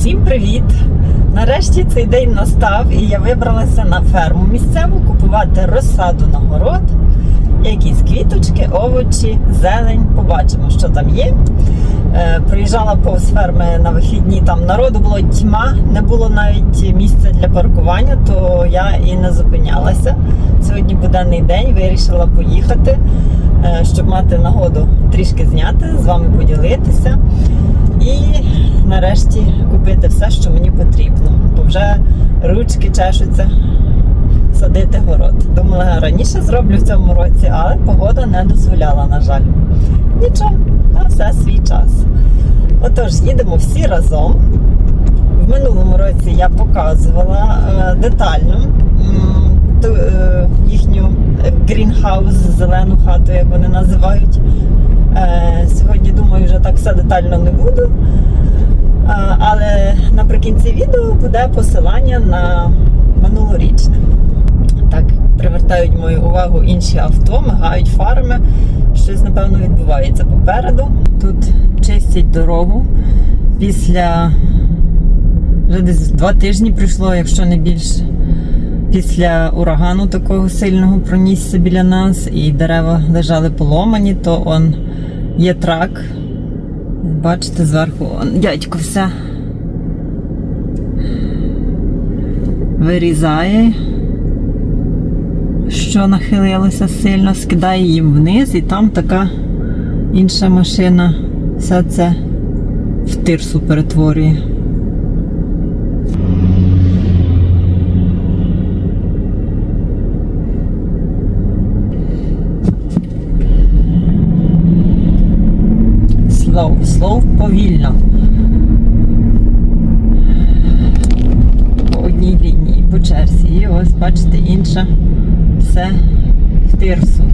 Всім привіт! Нарешті цей день настав і я вибралася на ферму місцеву купувати розсаду на город, якісь квіточки, овочі, зелень. Побачимо, що там є. Е, Приїжджала повз ферми на вихідні, там народу було тьма, не було навіть місця для паркування, то я і не зупинялася. Сьогодні буденний день, вирішила поїхати, е, щоб мати нагоду трішки зняти, з вами поділитися. І нарешті купити все, що мені потрібно. Бо вже ручки чешуться садити город. Думала, раніше зроблю в цьому році, але погода не дозволяла, на жаль. Нічого, на все свій час. Отож, їдемо всі разом. В минулому році я показувала е, детально е, їхню грінхаус, зелену хату, як вони називають. Е, Сьогодні, думаю, вже так все детально не буду. Е, Але наприкінці відео буде посилання на минулорічне. Так, привертають мою увагу інші авто, мигають фарами. Щось, напевно, відбувається попереду. Тут чистять дорогу після вже десь два тижні пройшло, якщо не більше. Після урагану такого сильного пронісся біля нас, і дерева лежали поломані, то он є трак. Бачите, зверху он дядько все вирізає, що нахилилося сильно, скидає їм вниз, і там така інша машина все це в тирсу перетворює. Слов, слов повільно. По одній лінії, по черзі. І ось, бачите, інша все в тирсу.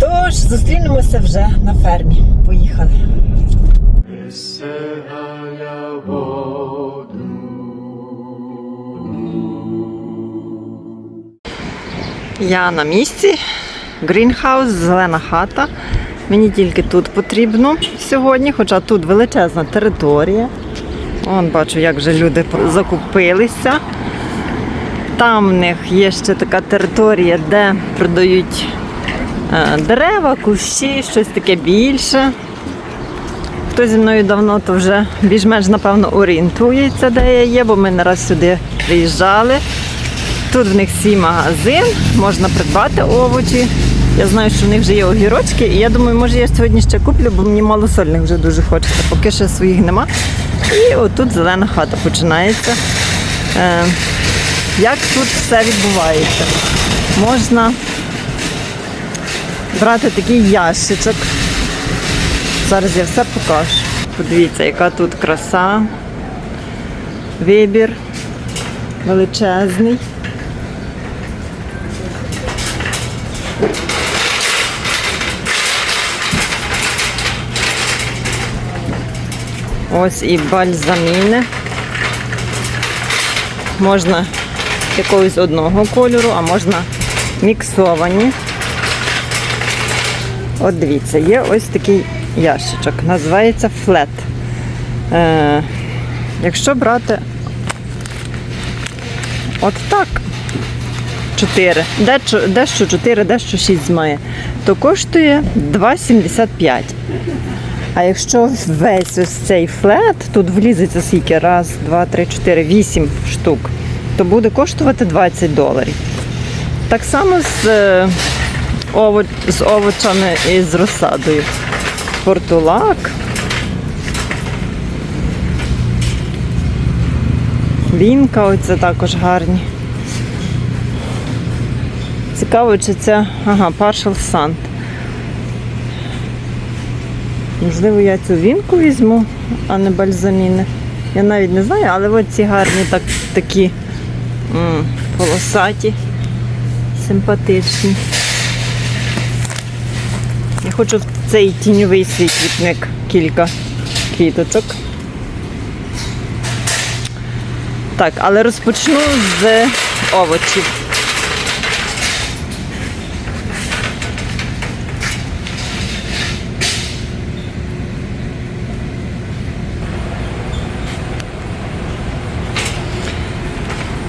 Тож, зустрінемося вже на фермі. Поїхали. Я на місці. Грінхаус, зелена хата. Мені тільки тут потрібно сьогодні, хоча тут величезна територія. Вон бачу, як вже люди закупилися. Там в них є ще така територія, де продають е, дерева, кущі, щось таке більше. Хто зі мною давно, то вже більш-менш, напевно, орієнтується, де я є, бо ми не раз сюди приїжджали. Тут в них свій магазин, можна придбати овочі. Я знаю, що в них вже є огірочки, і я думаю, може я сьогодні ще куплю, бо мені малосольних вже дуже хочеться, поки ще своїх нема. І отут зелена хата починається. Е, як тут все відбувається? Можна брати такий ящичок. Зараз я все покажу. Подивіться, яка тут краса, вибір величезний. Ось і бальзаміни. Можна якогось одного кольору, а можна міксовані. От дивіться, є ось такий ящичок, називається флет. Е, якщо брати от так, 4, дещо, дещо 4, дещо 6 має, то коштує 2,75. А якщо весь ось цей флет, тут влізеться скільки? Раз, два, три, чотири, вісім штук, то буде коштувати 20 доларів. Так само з, е, ово- з овочами і з розсадою. Портулак. Вінка, оце також гарні. Цікаво, чи це ага, Partial Sant. Можливо, я цю вінку візьму, а не бальзаміни. Я навіть не знаю, але от ці гарні так, такі м, полосаті, симпатичні. Я хочу в цей тіньовий свій квітник кілька квіточок. Так, але розпочну з овочів.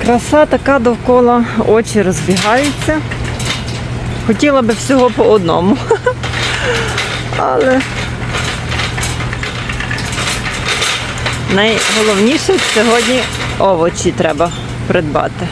Краса така довкола, очі розбігаються. Хотіла би всього по одному. Але найголовніше сьогодні овочі треба придбати.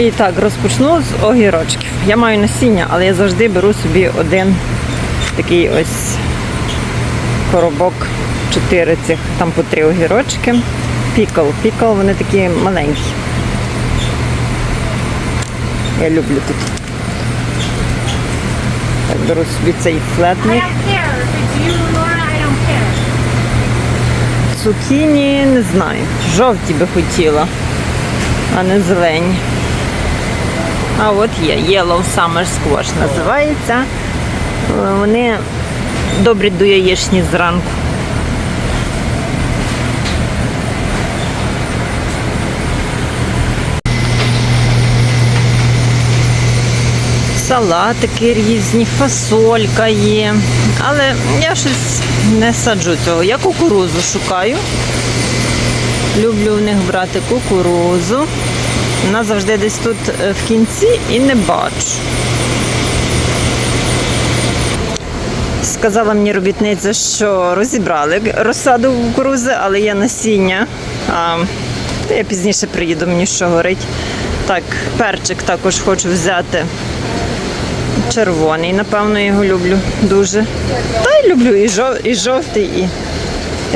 І так, розпочну з огірочків. Я маю насіння, але я завжди беру собі один такий ось коробок, чотири цих, там по три огірочки. Пікл. Пікл, вони такі маленькі. Я люблю тут. Так, беру собі цей флетник. Цукіні не знаю. Жовті би хотіла, а не зелені. А от є Yellow Summer Squash називається. Вони добрі до яєчні зранку. Салатики різні, фасолька є. Але я щось не саджу цього. Я кукурузу шукаю. Люблю в них брати кукурузу. Вона завжди десь тут е, в кінці і не бачу. Сказала мені робітниця, що розібрали розсаду кукурузи, але є насіння. А, я пізніше приїду, мені що горить. Так, перчик також хочу взяти. Червоний, напевно, його люблю дуже. Та й люблю і жовтий, і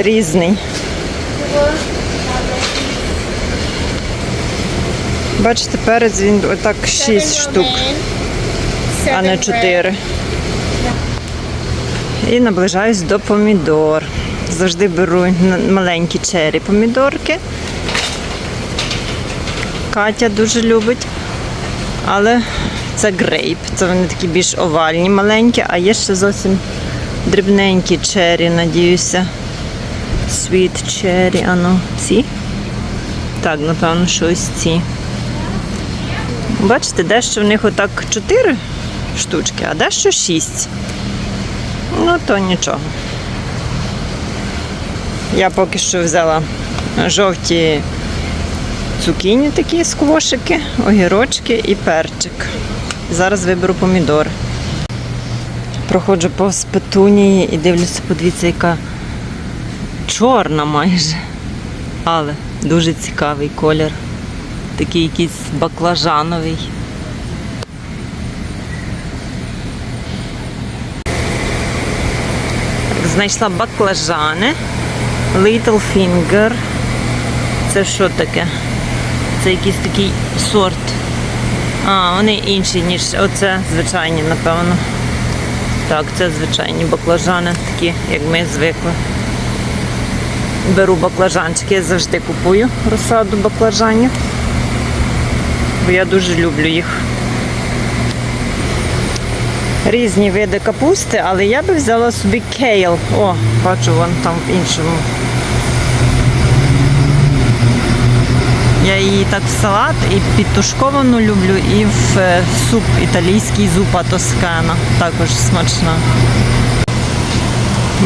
різний. Бачите, перець він отак 6 штук, а не 4. І наближаюсь до помідор. Завжди беру маленькі чері помідорки. Катя дуже любить. Але це грейп. Це вони такі більш овальні, маленькі, а є ще зовсім дрібненькі чері, надіюся. Sweet cherry, ану, ці. Так, напевно, що ось ці. Бачите, дещо в них отак 4 штучки, а дещо 6. Ну, то нічого. Я поки що взяла жовті цукіні такі сквошики, огірочки і перчик. Зараз виберу помідори. Проходжу повз петунії і дивлюся, подивіться, яка чорна майже. Але дуже цікавий колір. Такий якийсь баклажановий. Знайшла баклажани. Little Finger. Це що таке? Це якийсь такий сорт. А, вони інші, ніж оце звичайні, напевно. Так, це звичайні баклажани, такі, як ми звикли. Беру баклажанчики, я завжди купую розсаду баклажанів. Бо я дуже люблю їх. Різні види капусти, але я би взяла собі кейл. О, бачу, вон там в іншому Я її так в салат і підтушковану люблю, і в е, суп італійський зупа тоскана. Також смачна.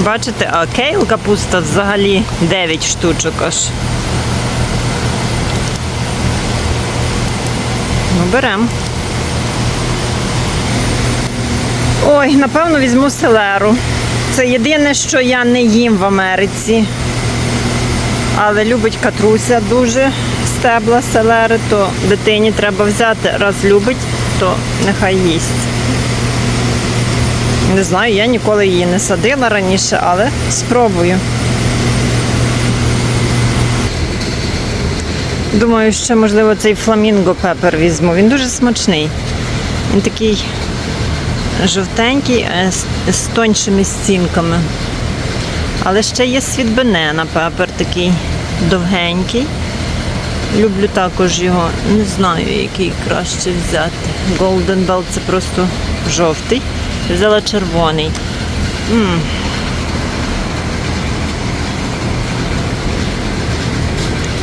Бачите, а кейл капуста взагалі 9 штучок аж. Беремо. Ой, напевно, візьму селеру. Це єдине, що я не їм в Америці. Але любить катруся дуже стебла селери, то дитині треба взяти. Раз любить, то нехай їсть. Не знаю, я ніколи її не садила раніше, але спробую. Думаю, ще можливо цей фламінго пепер візьму. Він дуже смачний. Він такий жовтенький, е, з- тоншими стінками. Але ще є світбенена пепер такий довгенький. Люблю також його, не знаю, який краще взяти. Golden Bell це просто жовтий. Взяла червоний. м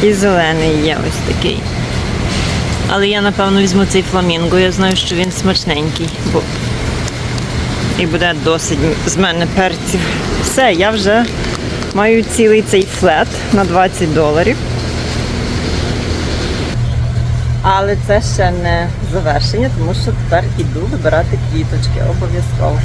І зелений є ось такий. Але я, напевно, візьму цей фламінго. Я знаю, що він смачненький. Бо... І буде досить з мене перців. Все, я вже маю цілий цей флет на 20 доларів. Але це ще не завершення, тому що тепер іду вибирати квіточки обов'язково.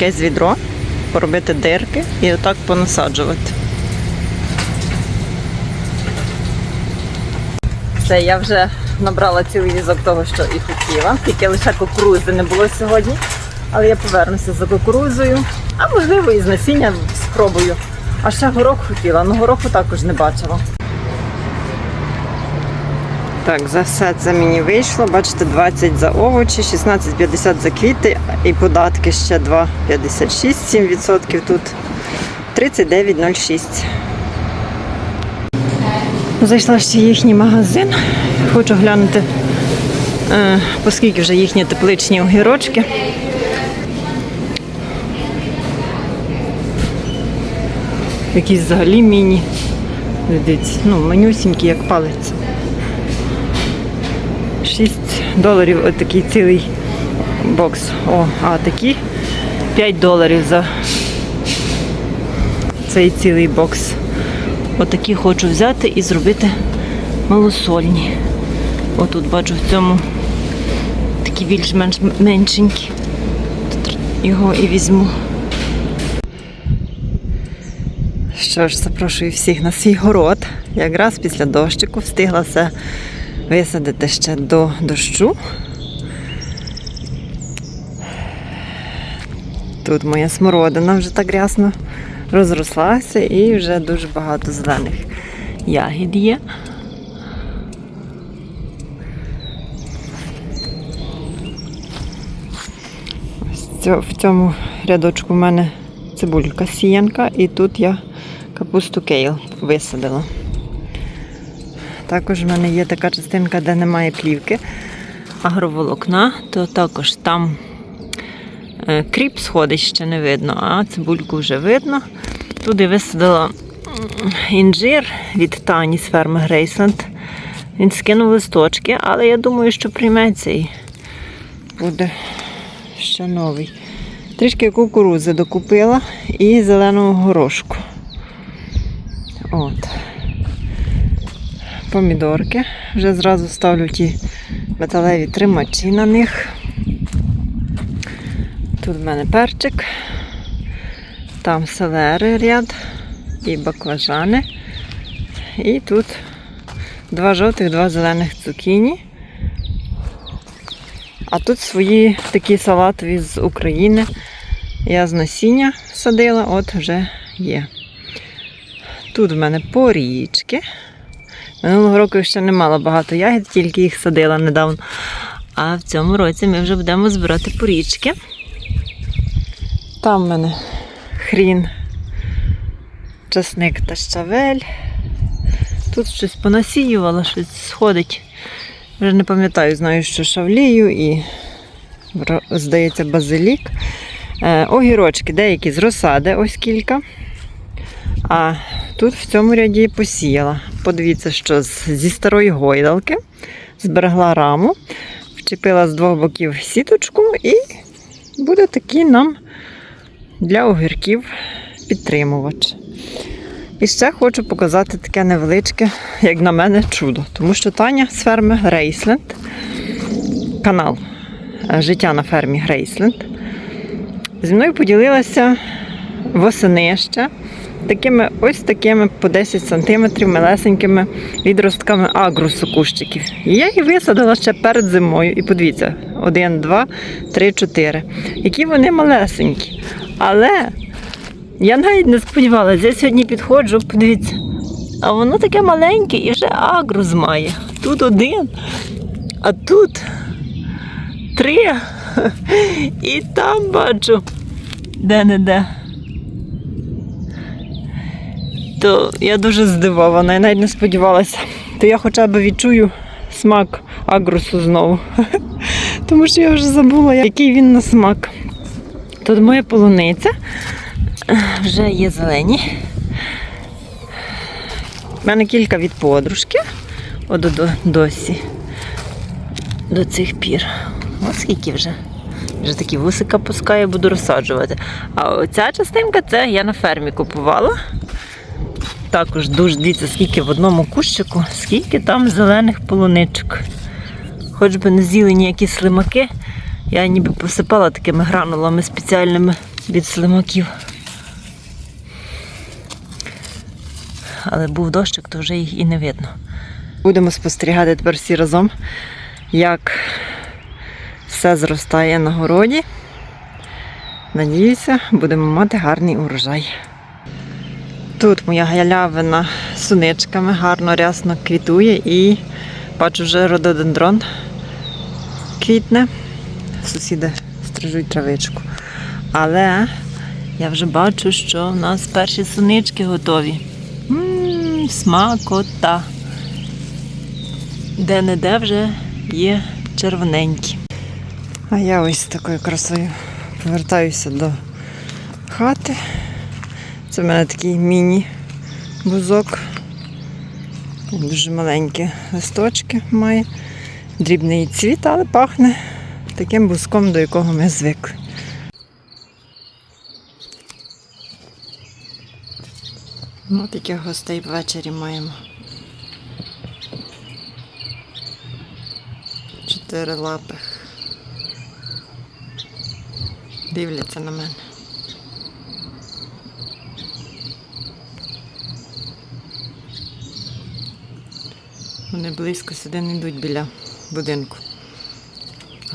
Якесь відро, поробити дирки і отак понасаджувати. Все, я вже набрала цілий візок того, що і хотіла. Тільки лише кукурузи не було сьогодні. Але я повернуся за кукурузою. А можливо і з насіння спробую. А ще горох хотіла, але гороху також не бачила. Так, за все це мені вийшло. Бачите, 20 за овочі, 16,50 за квіти і податки ще 2,56, 7% тут 39,06. Зайшла ще їхній магазин. Хочу глянути, е, оскільки вже їхні тепличні огірочки. Якісь взагалі міні. Дивіться, ну, манюсінькі, як палець. 6 доларів отакий цілий бокс. О, а такі 5 доларів за цей цілий бокс. Отакі хочу взяти і зробити малосольні. Отут бачу в цьому такі більш-менш меншенькі. Тут його і візьму. Що ж, запрошую всіх на свій город. Якраз після дощику встигла все висадити ще до дощу. Тут моя смородина вже так рясно розрослася і вже дуже багато зелених ягід є. В цьому рядочку в мене цибулька сіянка, і тут я капусту кейл висадила. Також в мене є така частинка, де немає плівки агроволокна, то також там кріп сходить ще не видно, а цибульку вже видно. Туди висадила інжир від Тані з ферми Грейсленд. Він скинув листочки, але я думаю, що прийметься і буде ще новий. Трішки кукурузи докупила і зеленого горошку. От. Помідорки. Вже зразу ставлю ті металеві тримачі на них. Тут в мене перчик, там селери ряд. і баклажани. І тут два жовтих, два зелених цукіні. А тут свої такі салатові з України. Я з насіння садила, от вже є. Тут в мене порічки. Минулого року ще не мала багато ягід, тільки їх садила недавно. А в цьому році ми вже будемо збирати порічки. Там в мене хрін, часник та щавель. Тут щось понасіювала, щось сходить. Вже не пам'ятаю, знаю, що шавлію і, здається, базилік. Е, огірочки, деякі з розсади, ось кілька. А тут в цьому ряді посіяла. Подивіться, що зі старої гойдалки зберегла раму, вчепила з двох боків сіточку і буде такий нам для огірків підтримувач. І ще хочу показати таке невеличке, як на мене, чудо. Тому що Таня з ферми Грейсленд, канал е, Життя на фермі Грейсленд, зі мною поділилася восени ще такими ось такими по 10 см малесенькими відростками агрусу кущиків. І я їх висадила ще перед зимою. І подивіться, один, два, три, чотири. Які вони малесенькі. Але я навіть не сподівалася, я сьогодні підходжу, подивіться. А воно таке маленьке і вже агрус має. Тут один, а тут три. І там бачу. Де-не-де. То я дуже здивована, я навіть не сподівалася. То я хоча б відчую смак агрусу знову. Тому що я вже забула, який він на смак. Тут моя полуниця. Вже є зелені. У мене кілька від подружки. От до, до, досі. До цих пір. Ось скільки вже. Вже такі вусика пускаю, буду розсаджувати. А оця частинка це я на фермі купувала. Також дуже дивіться, скільки в одному кущику, скільки там зелених полуничок. Хоч би не з'їли ніякі слимаки, я ніби посипала такими гранулами спеціальними від слимаків. Але був дощик, то вже їх і не видно. Будемо спостерігати тепер всі разом, як все зростає на городі. Надіюся, будемо мати гарний урожай. Тут моя галявина з суничками гарно рясно квітує і бачу вже рододендрон квітне. Сусіди стрижуть травичку. Але я вже бачу, що в нас перші сунички готові. Мм, смакота. Де-не-де вже є червоненькі. А я ось з такою красою повертаюся до хати. Це в мене такий міні-бузок. Дуже маленькі листочки має. Дрібний цвіт, але пахне таким бузком, до якого ми звикли. Ну, таких гостей ввечері маємо. Чотири лапих. Дивляться на мене. Вони близько сюди не йдуть біля будинку.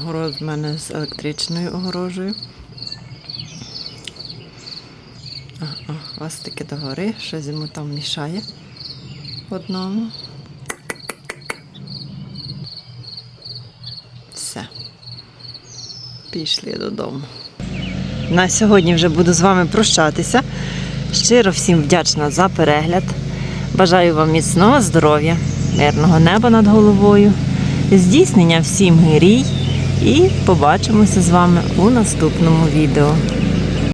Город в мене з електричною огорожею. А, а, вас таки догори, щось йому там мішає одному. Все. Пішли додому. На сьогодні вже буду з вами прощатися. Щиро всім вдячна за перегляд. Бажаю вам міцного здоров'я, мирного неба над головою, здійснення всім мрій і побачимося з вами у наступному відео.